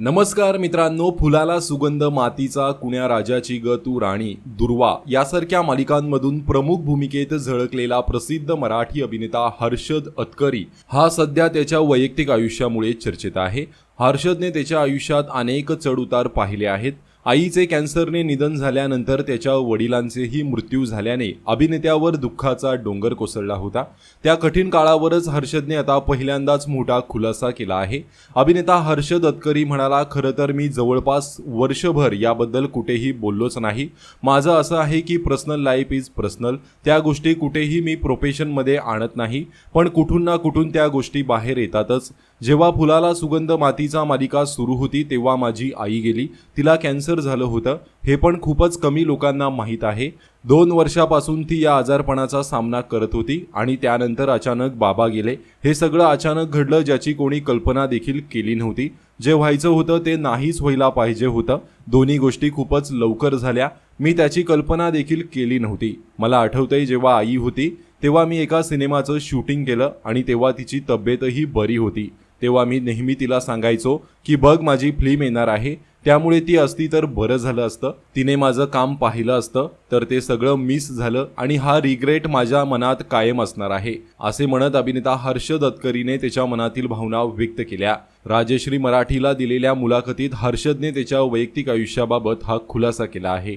नमस्कार मित्रांनो फुलाला सुगंध मातीचा कुण्या राजाची ग तू राणी दुर्वा यासारख्या मालिकांमधून प्रमुख भूमिकेत झळकलेला प्रसिद्ध मराठी अभिनेता हर्षद अतकरी हा सध्या त्याच्या वैयक्तिक आयुष्यामुळे चर्चेत आहे. हर्षदने त्याच्या आयुष्यात अनेक चढउतार पाहिले आहेत. आईचे कॅन्सरने निधन झाल्यानंतर त्याच्या वडिलांचेही मृत्यू झाल्याने अभिनेत्यावर दुःखाचा डोंगर कोसळला होता. त्या कठीण काळावरच हर्षदने आता पहिल्यांदाच मोठा खुलासा केला आहे. अभिनेता हर्षद अतकरी म्हणाला खरं तर मी जवळपास वर्षभर याबद्दल कुठेही बोललोच नाही. माझं असं आहे की पर्सनल लाईफ इज पर्सनल. त्या गोष्टी कुठेही मी प्रोफेशनमध्ये आणत नाही पण कुठून ना कुठून त्या गोष्टी बाहेर येतातच. जेव्हा फुलाला सुगंध मातीचा मालिका सुरू होती तेव्हा माझी आई गेली. तिला कॅन्सर झालं होतं. हे पण खूपच कमी लोकांना माहीत आहे. दोन वर्षापासून ती या आजारपणाचा सामना करत होती आणि त्यानंतर अचानक बाबा गेले. हे सगळं अचानक घडलं ज्याची कोणी कल्पना देखील केली नव्हती. जे व्हायचं होतं ते नाहीच व्हायला पाहिजे होतं. दोन्ही गोष्टी खूपच लवकर झाल्या. मी त्याची कल्पना देखील केली नव्हती. मला आठवतंय जेव्हा आई होती तेव्हा मी एका सिनेमाचं शूटिंग केलं आणि तेव्हा तिची तब्येतही बरी होती. तेव्हा मी नेहमी तिला सांगायचो की बघ माझी फिल्म येणार आहे. त्यामुळे ती असती तर बरं झालं असतं. तिने माझं काम पाहिलं असतं तर ते सगळं मिस झालं आणि हा रिग्रेट माझ्या मनात कायम असणार आहे असे म्हणत अभिनेता हर्षद दत्करीने त्याच्या मनातील भावना व्यक्त केल्या. राजश्री मराठीला दिलेल्या मुलाखतीत हर्षदने त्याच्या वैयक्तिक आयुष्याबाबत हा खुलासा केला आहे.